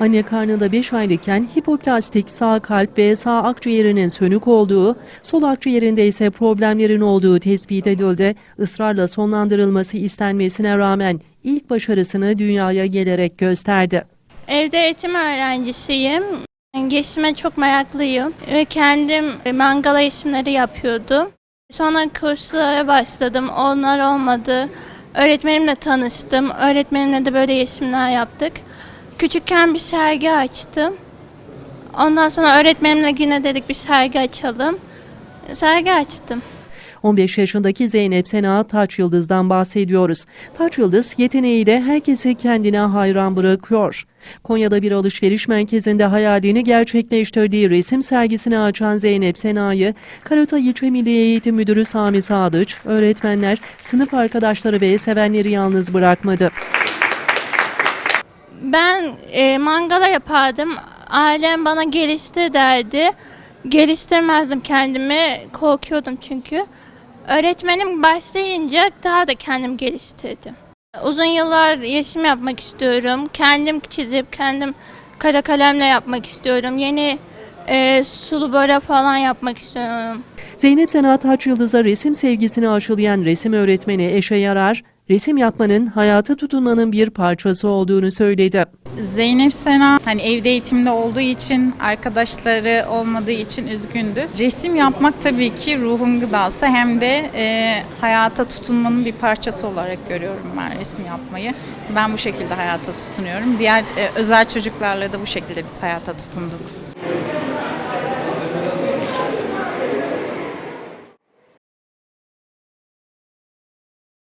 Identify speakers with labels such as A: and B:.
A: Anne karnında 5 aylıkken hipoplastik sağ kalp ve sağ akciğerinin sönük olduğu, sol akciğerinde ise problemlerin olduğu tespit edildi. Israrla sonlandırılması istenmesine rağmen ilk başarısını dünyaya gelerek gösterdi.
B: Evde eğitim öğrencisiyim. Geçime çok meraklıyım ve kendim mangala eğitimleri yapıyordum. Sonra kurslara başladım. Onlar olmadı. Öğretmenimle tanıştım. Öğretmenimle de böyle eğitimler yaptık. Küçükken bir sergi açtım. Ondan sonra öğretmenimle yine dedik bir sergi açalım. Sergi açtım.
A: 15 yaşındaki Zeynep Sena Taç Yıldız'dan bahsediyoruz. Taç Yıldız yeteneğiyle herkesi kendine hayran bırakıyor. Konya'da bir alışveriş merkezinde hayalini gerçekleştirdiği resim sergisini açan Zeynep Sena'yı Karatay İlçe Milli Eğitim Müdürü Sami Sadıç, öğretmenler, sınıf arkadaşları ve sevenleri yalnız bırakmadı.
B: Ben e, mangala yapardım. Ailem bana geliştir derdi. Geliştirmezdim kendimi. Korkuyordum çünkü. Öğretmenim başlayınca daha da kendim geliştirdim. Uzun yıllar yeşim yapmak istiyorum. Kendim çizip kendim kara kalemle yapmak istiyorum. Yeni e, sulu boya falan yapmak istiyorum.
A: Zeynep Sena Taç Yıldız'a resim sevgisini aşılayan resim öğretmeni Eşe Yarar, resim yapmanın hayata tutunmanın bir parçası olduğunu söyledi.
C: Zeynep Sena hani evde eğitimde olduğu için arkadaşları olmadığı için üzgündü. Resim yapmak tabii ki ruhun gıdası hem de e, hayata tutunmanın bir parçası olarak görüyorum ben resim yapmayı. Ben bu şekilde hayata tutunuyorum. Diğer e, özel çocuklarla da bu şekilde biz hayata tutunduk.